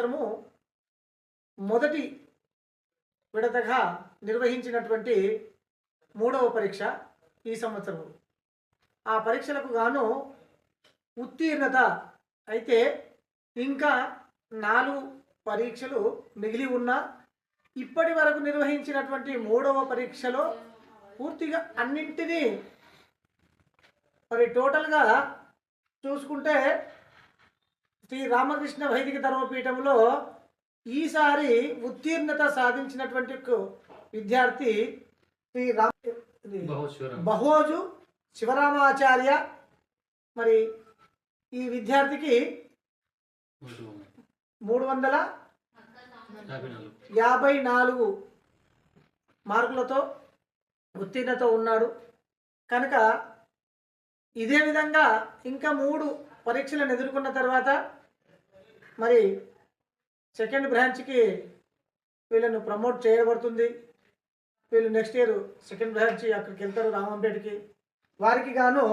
సంవత్సరము మొదటి విడతగా నిర్వహించినటువంటి మూడవ పరీక్ష ఈ సంవత్సరము. ఆ పరీక్షలకు గాను ఉత్తీర్ణత అయితే ఇంకా నాలుగు పరీక్షలు మిగిలి ఉన్న ఇప్పటి వరకు నిర్వహించినటువంటి మూడవ పరీక్షలో పూర్తిగా అన్నింటినీ మరి టోటల్గా చూసుకుంటే శ్రీ రామకృష్ణ వైదిక ధర్మపీఠంలో ఈసారి ఉత్తీర్ణత సాధించినటువంటి విద్యార్థి శ్రీ రామ బహోజు శివరామాచార్య. మరి ఈ విద్యార్థికి మూడు వందల యాభై నాలుగు మార్కులతో ఉత్తీర్ణత ఉన్నాడు. కనుక ఇదే విధంగా ఇంకా మూడు పరీక్షలను ఎదుర్కొన్న తర్వాత మరి సెకండ్ బ్రాంచ్కి వీళ్ళను ప్రమోట్ చేయబడుతుంది. వీళ్ళు నెక్స్ట్ ఇయర్ సెకండ్ బ్రాంచ్ అక్కడికి వెళ్తారు రామంపేటకి. వారికి గాను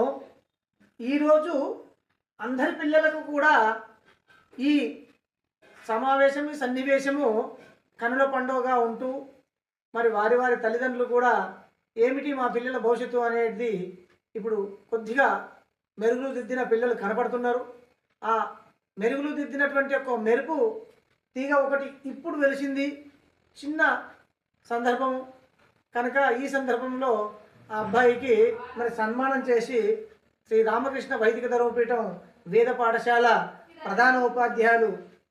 ఈరోజు అందరి పిల్లలకు కూడా ఈ సమావేశం ఈ సన్నివేశము కనుల పండుగగా ఉంటూ మరి వారి వారి తల్లిదండ్రులు కూడా ఏమిటి మా పిల్లల భవిష్యత్తు అనేది ఇప్పుడు కొద్దిగా మెరుగులు దిద్దిన పిల్లలు కనపడుతున్నారు. ఆ మెరుగులు దిద్దినటువంటి ఒక మెరుపు తీగ ఒకటి ఇప్పుడు వెలిసింది. చిన్న సందర్భం. కనుక ఈ సందర్భంలో ఆ అబ్బాయికి మరి సన్మానం చేసి శ్రీ రామకృష్ణ వైదిక ధర్మపీఠం వేద పాఠశాల ప్రధాన ఉపాధ్యాయులు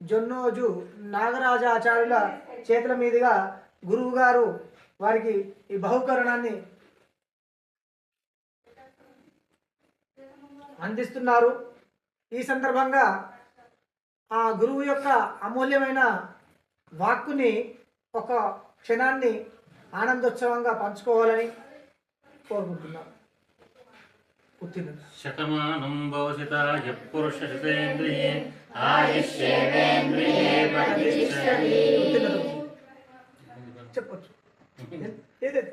జొన్నోజు నాగరాజాచార్యుల చేతుల మీదుగా గురువు గారు వారికి ఈ బహుకరణాన్ని అందిస్తున్నారు. ఈ సందర్భంగా ఆ గురువు యొక్క అమూల్యమైన వాక్కుని ఒక క్షణాన్ని ఆనందోత్సవంగా పంచుకోవాలని కోరుకుంటున్నాను. శతమానం భవసితాయ పురుష శతేంద్రియే ఉత్తీర్ణత చెప్పొచ్చు. ఏదైతే